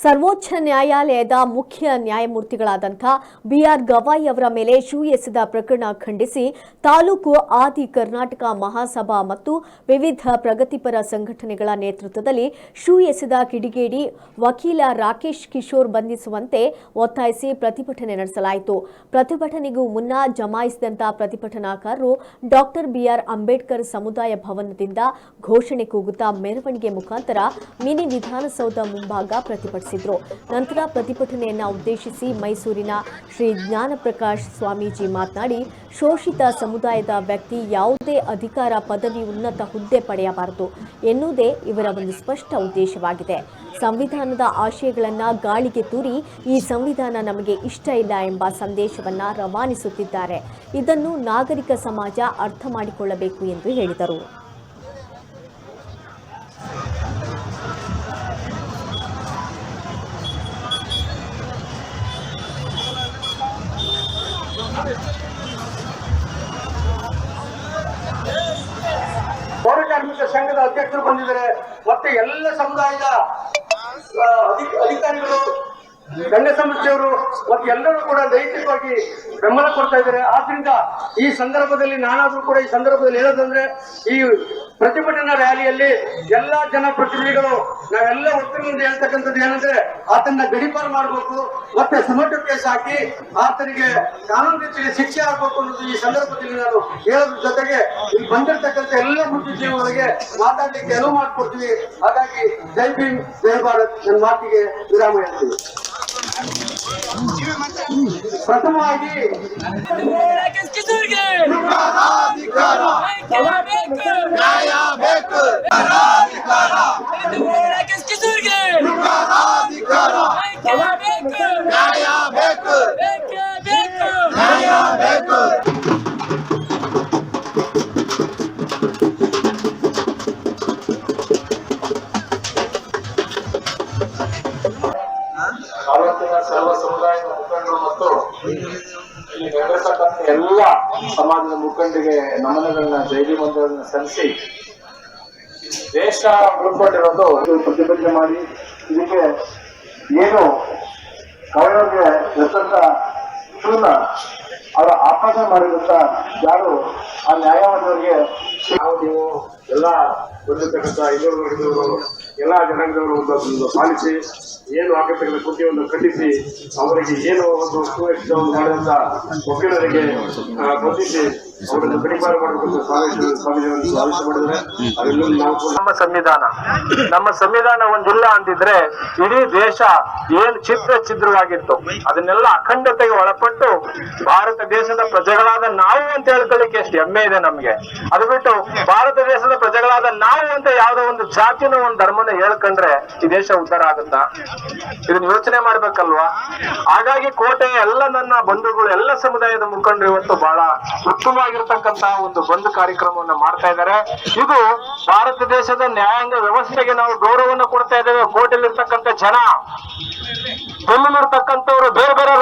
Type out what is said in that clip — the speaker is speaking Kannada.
ಸರ್ವೋಚ್ಚ ನ್ಯಾಯಾಲಯದ ಮುಖ್ಯ ನ್ಯಾಯಮೂರ್ತಿಗಳಾದಂಥ ಬಿಆರ್ ಗವಾಯಿ ಅವರ ಮೇಲೆ ಶೂ ಎಸೆದ ಪ್ರಕರಣ ಖಂಡಿಸಿ ತಾಲೂಕು ಆದಿ ಕರ್ನಾಟಕ ಮಹಾಸಭಾ ಮತ್ತು ವಿವಿಧ ಪ್ರಗತಿಪರ ಸಂಘಟನೆಗಳ ನೇತೃತ್ವದಲ್ಲಿ ಶೂ ಎಸೆದ ಕಿಡಿಗೇಡಿ ವಕೀಲ ರಾಕೇಶ್ ಕಿಶೋರ್ ಬಂಧಿಸುವಂತೆ ಒತ್ತಾಯಿಸಿ ಪ್ರತಿಭಟನೆ ನಡೆಸಲಾಯಿತು. ಪ್ರತಿಭಟನೆಗೂ ಮುನ್ನ ಜಮಾಯಿಸಿದಂಥ ಪ್ರತಿಭಟನಾಕಾರರು ಡಾಕ್ಟರ್ ಬಿಆರ್ ಅಂಬೇಡ್ಕರ್ ಸಮುದಾಯ ಭವನದಿಂದ ಘೋಷಣೆ ಕೂಗುತ್ತಾ ಮೆರವಣಿಗೆ ಮುಖಾಂತರ ಮಿನಿ ವಿಧಾನಸೌಧ ಮುಂಭಾಗ ಪ್ರತಿಭಟಿಸಿದರು. ನಂತರ ಪ್ರತಿಭಟನೆಯನ್ನು ಉದ್ದೇಶಿಸಿ ಮೈಸೂರಿನ ಶ್ರೀ ಜ್ಞಾನಪ್ರಕಾಶ್ ಸ್ವಾಮೀಜಿ ಮಾತನಾಡಿ, ಶೋಷಿತ ಸಮುದಾಯದ ವ್ಯಕ್ತಿ ಯಾವುದೇ ಅಧಿಕಾರ, ಪದವಿ, ಉನ್ನತ ಹುದ್ದೆ ಪಡೆಯಬಾರದು ಎನ್ನುವುದೇ ಇವರ ಒಂದು ಸ್ಪಷ್ಟ ಉದ್ದೇಶವಾಗಿದೆ. ಸಂವಿಧಾನದ ಆಶಯಗಳನ್ನು ಗಾಳಿಗೆ ತೂರಿ ಈ ಸಂವಿಧಾನ ನಮಗೆ ಇಷ್ಟ ಇಲ್ಲ ಎಂಬ ಸಂದೇಶವನ್ನ ರವಾನಿಸುತ್ತಿದ್ದಾರೆ. ಇದನ್ನು ನಾಗರಿಕ ಸಮಾಜ ಅರ್ಥ ಮಾಡಿಕೊಳ್ಳಬೇಕು ಎಂದು ಹೇಳಿದರು. ಪೌರ ಕಾರ್ಮಿಕ ಸಂಘದ ಅಧ್ಯಕ್ಷರು ಬಂದಿದ್ದಾರೆ. ಮತ್ತೆ ಎಲ್ಲ ಸಮುದಾಯದ ಅಧಿಕಾರಿಗಳು ಗಣ್ಯ ಸಂಸ್ಥೆಯವರು ಎಲ್ಲರೂ ಕೂಡ ನೈತಿಕವಾಗಿ ಬೆಂಬಲ ಕೊಡ್ತಾ ಇದ್ದಾರೆ. ಆದ್ರಿಂದ ಈ ಸಂದರ್ಭದಲ್ಲಿ ನಾನಾದ್ರೂ ಕೂಡ ಈ ಸಂದರ್ಭದಲ್ಲಿ ಹೇಳೋದಂದ್ರೆ ಈ ಪ್ರತಿಭಟನಾ ರ್ಯಾಲಿಯಲ್ಲಿ ಎಲ್ಲಾ ಜನಪ್ರತಿನಿಧಿಗಳು ನಾವೆಲ್ಲ ಒತ್ತಿನಿಂದ ಹೇಳ್ತಕ್ಕಂಥದ್ದು ಏನಂದ್ರೆ ಆತನ ಗಡಿಪಾರು ಮಾಡಬೇಕು ಮತ್ತೆ ಸಮಗ್ರ ಕೇಸ್ ಹಾಕಿ ಆತನಿಗೆ ಕಾನೂನು ರೀತಿಯಲ್ಲಿ ಶಿಕ್ಷೆ ಆಗ್ಬೇಕು ಅನ್ನೋದು ಈ ಸಂದರ್ಭದಲ್ಲಿ ನಾನು ಹೇಳೋದ್ರ ಜೊತೆಗೆ ಇಲ್ಲಿ ಬಂದಿರತಕ್ಕಂಥ ಎಲ್ಲ ಬುದ್ಧಿಜೀವಿಗಳಿಗೆ ಮಾತಾಡ್ಲಿಕ್ಕೆ ಅನುವು ಮಾಡಿಕೊಡ್ತೀವಿ. ಹಾಗಾಗಿ ಜೈ ಭೀಮ್, ಜೈ ಭಾರತ್. ನನ್ನ ಮಾತಿಗೆ ವಿರಾಮ ಹೇಳ್ತೀವಿ ಪ್ರಥಮವಾಗಿ ನ್ಯಾಯ ಬೇಕು ನ್ಯಾಯ ಬೇಕು ಬೇಕೇ ಬೇಕು ಮತ್ತು ಇಲ್ಲಿ ನೆರೆದಿರ್ತಕ್ಕಂಥ ಎಲ್ಲ ಸಮಾಜದ ಮುಖಂಡರಿಗೆ ನಮನಗಳನ್ನ, ಜೈಲಿ ಮಂದಿರನ್ನ ಸಲ್ಲಿಸಿ ದೇಶ ಉಳ್ಕೊಂಡಿರೋದು ಪ್ರತಿಭಟನೆ ಮಾಡಿ ಇದಕ್ಕೆ ಏನು ಕಾಯೋಗೆ ಎಷ್ಟಂತ ಶೂನ್ಯ. ಅವರ ಆಪಾದನೆ ಮಾಡಿದಂತ ಯಾರು ಆ ನ್ಯಾಯವಾದವರಿಗೆ ನಾವು ನೀವು ಎಲ್ಲ ಬಂದಿರ್ತಕ್ಕಂಥ ಹಿರಿಯರು ಎಲ್ಲ ಜನಾಂಗದವರು ಒಂದು ಪಾಲಿಸಿ, ಏನು ಆಗತಕ್ಕಂಥ ಕೃತಿಯನ್ನು ಖಂಡಿಸಿ ಅವರಿಗೆ ಏನು ಒಂದು ಒಂದು ಮಾಡಿದಂತ ವಕೀಲರಿಗೆ ಬಂಧಿಸಿ ಅವರನ್ನು ಗಡಿಪಾರು ಮಾಡಬೇಕು ಸ್ವಾಮೀಜಿ ನಮ್ಮ ಸಂವಿಧಾನ. ನಮ್ಮ ಸಂವಿಧಾನ ಒಂದಿಲ್ಲ ಅಂದಿದ್ರೆ ಇಡೀ ದೇಶ ಏನ್ ಚಿತ್ರ ಚಿದ್ರವಾಗಿತ್ತು ಅದನ್ನೆಲ್ಲ ಅಖಂಡತೆಗೆ ಒಳಪಟ್ಟು ಭಾರತ ದೇಶದ ಪ್ರಜೆಗಳಾದ ನಾವು ಅಂತ ಹೇಳ್ಕೊಳ್ಳಿಕ್ಕೆ ಎಷ್ಟು ಹೆಮ್ಮೆ ಇದೆ ನಮ್ಗೆ. ಅದು ಬಿಟ್ಟು ಭಾರತ ದೇಶದ ಪ್ರಜೆಗಳಾದ ನಾವು ಅಂತ ಯಾವ್ದೋ ಒಂದು ಜಾತಿನ ಒಂದು ಧರ್ಮನ ಹೇಳ್ಕೊಂಡ್ರೆ ಈ ದೇಶ ಉದ್ಧಾರ ಆಗುತ್ತಾ? ಇದನ್ನ ಯೋಚನೆ ಮಾಡ್ಬೇಕಲ್ವಾ? ಹಾಗಾಗಿ ಕೋಟೆಯ ಎಲ್ಲ ನನ್ನ ಬಂಧುಗಳು, ಎಲ್ಲ ಸಮುದಾಯದ ಮುಖಂಡರು ಇವತ್ತು ಬಹಳ ಉತ್ತಮವಾಗಿರ್ತಕ್ಕಂತಹ ಒಂದು ಬಂಧು ಕಾರ್ಯಕ್ರಮವನ್ನ ಮಾಡ್ತಾ ಇದ್ದಾರೆ. ಇದು ಭಾರತ ದೇಶದ ನ್ಯಾಯಾಂಗ ವ್ಯವಸ್ಥೆಗೆ ನಾವು ಗೌರವವನ್ನು ಕೊಡ್ತಾ ಇದ್ದೇವೆ. ಕೋಟೆಯಲ್ಲಿರ್ತಕ್ಕಂಥ ಜನ ಬೆಲ್ಲಿರ್ತಕ್ಕಂಥವ್ರು ಬೇರೆ ಬೇರೆ